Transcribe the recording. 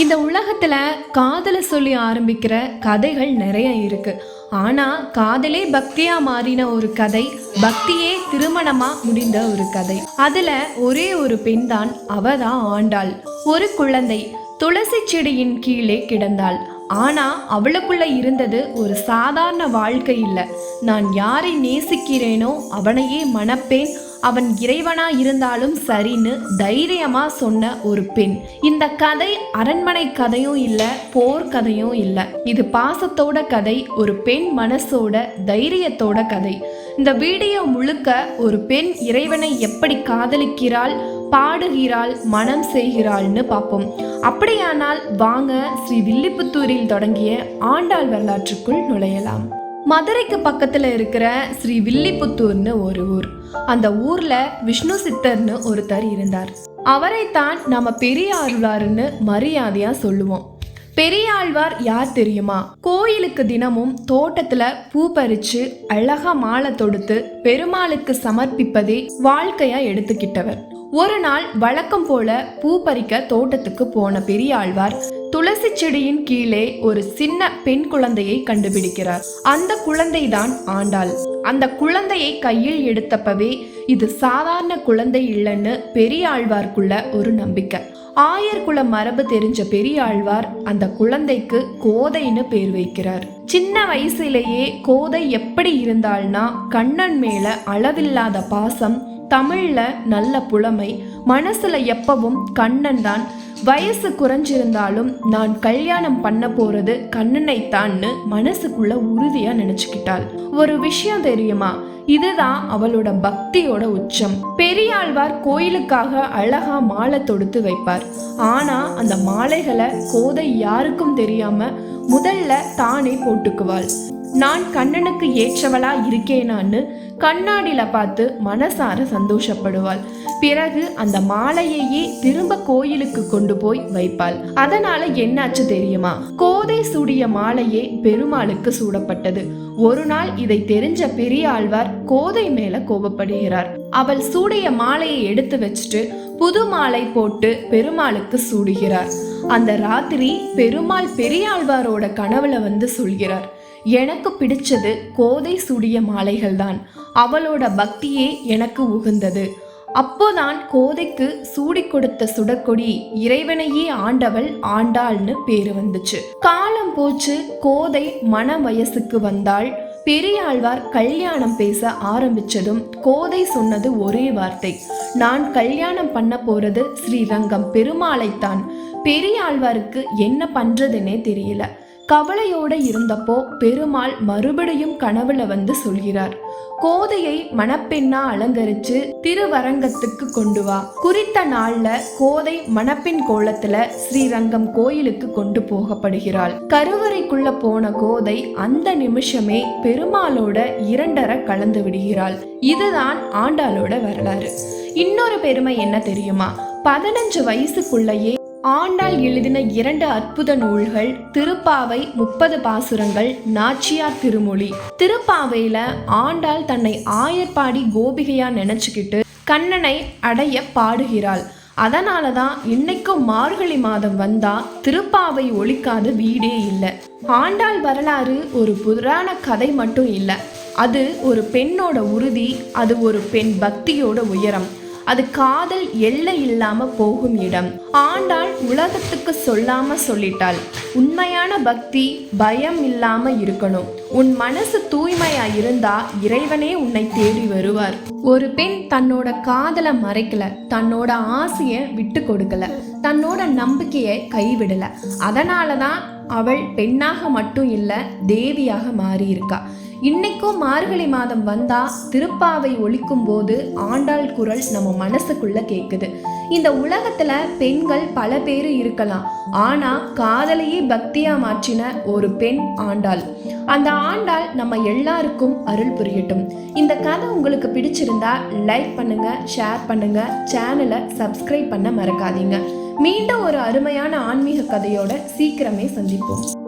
இந்த உலகத்துல காதலை சொல்லி ஆரம்பிக்கிற கதைகள் நிறைய இருக்கு. ஆனா காதலே பக்தியா மாறின ஒரு கதை பக்தியே திருமணமா முடிந்த ஒரு கதை. அதுல ஒரே ஒரு பெண் தான் அவ தான் ஆண்டாள். ஒரு குழந்தை துளசி செடியின் கீழே கிடந்தாள். ஆனா அவளுக்குள்ள இருந்தது ஒரு சாதாரண வாழ்க்கை இல்லை. நான் யாரை நேசிக்கிறேனோ அவனையே மணப்பேன் அவன் இறைவனா இருந்தாலும் சரின்னு தைரியமா சொன்ன ஒரு பெண். இந்த கதை அரண்மனை கதையும் இல்ல போர் கதையும் இல்ல. இது பாசத்தோட கதை ஒரு பெண் மனசோட தைரியத்தோட கதை. இந்த வீடியோ முழுக்க ஒரு பெண் இறைவனை எப்படி காதலிக்கிறாள் பாடுகிறாள் மனம் செய்கிறாள்னு பார்ப்போம் அப்படியானால் வாங்க ஸ்ரீ வில்லிபுத்தூரில் தொடங்கிய ஆண்டாள் வரலாற்றுக்குள் நுழையலாம். மதுரைக்கு பக்கத்துல இருக்கிற ஸ்ரீ வில்லிபுத்தூர்னு ஒரு ஊர். அந்த ஊர்ல விஷ்ணு சித்தர்னு ஒருத்தர் இருந்தார். அவரைத்தான் நம்ம பெரிய ஆழ்வார்னு மரியாதையா சொல்லுவோம். பெரியாழ்வார் யார் தெரியுமா? கோயிலுக்கு தினமும் தோட்டத்துல பூ பறிச்சு அழகா மாலை தொடுத்து பெருமாளுக்கு சமர்ப்பிப்பதே வாழ்க்கையா எடுத்துக்கிட்டவர். ஒரு நாள் வழக்கம் போல பூ பறிக்க தோட்டத்துக்கு போன பெரியாழ்வார் துளசி செடியின் கீழே ஒரு சின்ன பெண் குழந்தையை கண்டுபிடிக்கிறார். அந்த குழந்தைதான் ஆண்டாள். அந்த குழந்தையை கையில் எடுத்தப்பவே இது சாதாரண குழந்தை இல்லைன்னு பெரியாழ்வார்க்குள்ள ஒரு நம்பிக்கை. ஆயர்குல மரபு தெரிஞ்ச பெரியாழ்வார் அந்த குழந்தைக்கு கோதைன்னு பேர் வைக்கிறார். சின்ன வயசுலேயே கோதை எப்படி இருந்தாள்னா கண்ணன் மேல அளவில்லாத பாசம் தமிழ்ல நல்ல புலமை மனசுல எப்பவும் கண்ணன் தான். வயசு குறைஞ்சிருந்தாலும் நான் கல்யாணம் பண்ண போறது கண்ணனைத்தான்னு மனசுக்குள்ள உறுதியா நினைச்சுக்கிட்டாள். ஒரு விஷயம் தெரியுமா? இதுதான் அவளோட பக்தியோட உச்சம். பெரியாழ்வார் கோயிலுக்காக அழகா மாலை தொடுத்து வைப்பார். ஆனா அந்த மாலைகளை கோதை யாருக்கும் தெரியாம முதல்ல தானே போட்டுக்குவாள். நான் கண்ணனுக்கு ஏற்றவளா இருக்கேனான்னு கண்ணாடியில பார்த்து மனசார சந்தோஷப்படுவாள். பிறகு அந்த மாலையையே திரும்ப கோயிலுக்கு கொண்டு போய் வைப்பாள். அதனால என்னாச்சு தெரியுமா? கோதை சூடிய மாலையே பெருமாளுக்கு சூடப்பட்டது. ஒரு நாள் இதை தெரிஞ்ச பெரிய ஆழ்வார் கோதை மேல கோபப்படுகிறார். அவள் சூடிய மாலையை எடுத்து வச்சுட்டு புது மாலை போட்டு பெருமாளுக்கு சூடுகிறார். அந்த ராத்திரி பெருமாள் பெரியாழ்வாரோட கனவுல வந்து சொல்கிறார். எனக்கு பிடிச்சது கோதை சூடிய மாலைகள்தான். அவளோட பக்தியே எனக்கு உகந்தது. அப்போதான் கோதைக்கு சூடி கொடுத்த சுடக்கொடி இறைவனையே ஆண்டவள் ஆண்டாள்னு பேரு வந்துச்சு. காலம் போச்சு கோதை மன வயசுக்கு வந்தாள். பெரியாழ்வார் கல்யாணம் பேச ஆரம்பிச்சதும் கோதை சொன்னது ஒரே வார்த்தை. நான் கல்யாணம் பண்ண போறது ஸ்ரீரங்கம் பெருமாளைத்தான். பெரியாழ்வாருக்கு என்ன பண்றதுன்னே தெரியல. கவலையோட இருந்தப்போ பெருமாள் மறுபடியும் கனவுல வந்து சொல்கிறார். கோதையை மணப்பெண்ணா அலங்கரிச்சு திருவரங்கத்துக்கு கொண்டு வா. குறித்த நாள்ல கோதை மணப்பெண் கோலத்துல ஸ்ரீரங்கம் கோயிலுக்கு கொண்டு போகப்படுகிறாள். கருவறைக்குள்ள போன கோதை அந்த நிமிஷமே பெருமாளோட இரண்டர கலந்து விடுகிறாள். இதுதான் ஆண்டாளோட வரலாறு. இன்னொரு பெருமை என்ன தெரியுமா? பதினஞ்சு வயசுக்குள்ளேயே ஆண்டாள் எழுதின இரண்டு அற்புத நூல்கள் திருப்பாவை முப்பது பாசுரங்கள் நாச்சியார் திருமொழி. திருப்பாவையில ஆண்டாள் தன்னை ஆயர்பாடி கோபிகையா நினைச்சுக்கிட்டு கண்ணனை அடைய பாடுகிறாள். அதனால தான் இன்னைக்கும் மார்கழி மாதம் வந்தா திருப்பாவை ஒழிக்காத வீடே இல்லை. ஆண்டாள் வரலாறு ஒரு புராண கதை மட்டும் இல்லை. அது ஒரு பெண்ணோட உறுதி அது ஒரு பெண் பக்தியோட உயரம். அது காதல் எல்லை இல்லாம போகும் இடம். ஆண்டாள் உலகத்துக்கு சொல்லாம சொல்லிட்டாள். உண்மையான பக்தி பயம் இல்லாம இருக்கணும். உன் மனசு தூய்மையா இருந்தா இறைவனே உன்னை தேடி வருவார். ஒரு பெண் தன்னோட காதலை மறைக்கல தன்னோட ஆசைய விட்டு கொடுக்கல தன்னோட நம்பிக்கையை கைவிடல. அதனாலதான் அவள் பெண்ணாக மட்டும் இல்ல தேவியாக மாறியிருக்கா. இன்னைக்கும் மார்கழி மாதம் வந்தா திருப்பாவை ஒழிக்கும் போது ஆண்டாள் குரல் நம்ம மனசுக்குள்ள கேக்குது. இந்த உலகத்துல பெண்கள் பல பேர் இருக்கலாம். ஆனா காதலையே பக்தியா மாற்றின ஒரு பெண் ஆண்டாள். அந்த ஆண்டாள் நம்ம எல்லாருக்கும் அருள் புரியட்டும். இந்த கதை உங்களுக்கு பிடிச்சிருந்தா லைக் பண்ணுங்க ஷேர் பண்ணுங்க சேனலை சப்ஸ்கிரைப் பண்ண மறக்காதீங்க. மீண்டும் ஒரு அருமையான ஆன்மீக கதையோட சீக்கிரமே சந்திப்போம்.